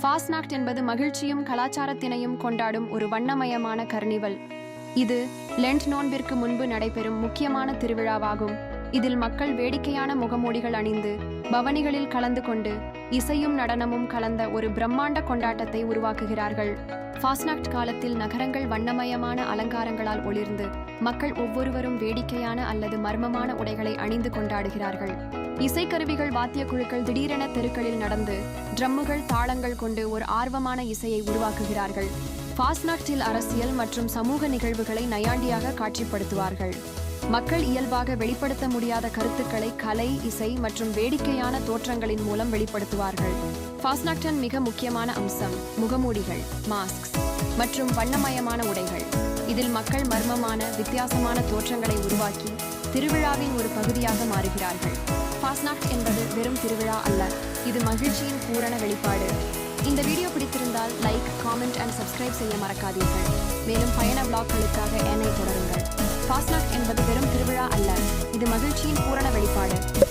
ஃபாஸ்நாக்ட் என்பது மகிழ்ச்சியும் கலாச்சாரத்தினையும் கொண்டாடும் ஒரு வண்ணமயமான கர்னிவல். இது லென்ட் நோன்பிற்கு முன்பு நடைபெறும் முக்கியமான திருவிழாவாகும். இதில் மக்கள் வேடிக்கையான முகமூடிகள் அணிந்து பவனிகளில் கலந்து கொண்டு இசையும் நடனமும் கலந்த ஒரு பிரம்மாண்ட கொண்டாட்டத்தை உருவாக்குகிறார்கள். ஃபாஸ்நாக்ட் காலத்தில் நகரங்கள் வண்ணமயமான அலங்காரங்களால் ஒளிர்ந்து மக்கள் ஒவ்வொருவரும் வேடிக்கையான அல்லது மர்மமான உடைகளை அணிந்து கொண்டாடுகிறார்கள். இசைக்கருவிகள் வாத்திய குழுக்கள் திடீரென தெருக்களில் நடந்து ட்ரம்முகள் தாளங்கள் கொண்டு ஒரு ஆர்வமான இசையை உருவாக்குகிறார்கள். ஃபாஸ்நாக்டில் அரசியல் மற்றும் சமூக நிகழ்வுகளை நையாண்டியாக காட்சிப்படுத்துவார்கள். மக்கள் இயல்பாக வெளிப்படுத்த முடியாத கருத்துக்களை கலை இசை மற்றும் வேடிக்கையான தோற்றங்களின் மூலம் வெளிப்படுத்துவார்கள். ஃபாஸ்னாக்டன் மிக முக்கியமான அம்சம் முகமூடிகள் மாஸ்க் மற்றும் வண்ணமயமான உடைகள். இதில் மக்கள் மர்மமான வித்தியாசமான தோற்றங்களை உருவாக்கி திருவிழாவின் ஒரு பகுதியாக மாறுகிறார்கள். ஃபாஸ்நாக்ட் என்பது வெறும் திருவிழா அல்ல. இது மகிழ்ச்சியின் பூரண வெளிப்பாடு. இந்த வீடியோ பிடித்திருந்தால் லைக் காமெண்ட் அண்ட் சப்ஸ்கிரைப் செய்ய மறக்காதீர்கள். மேலும் பயண விளாக்களுக்காக என்னை தொடருங்கள். ஃபாஸ்நாக்ட் என்பது வெறும் திருவிழா அல்ல. இது மகிழ்ச்சியின் பூரண வெளிப்பாடு.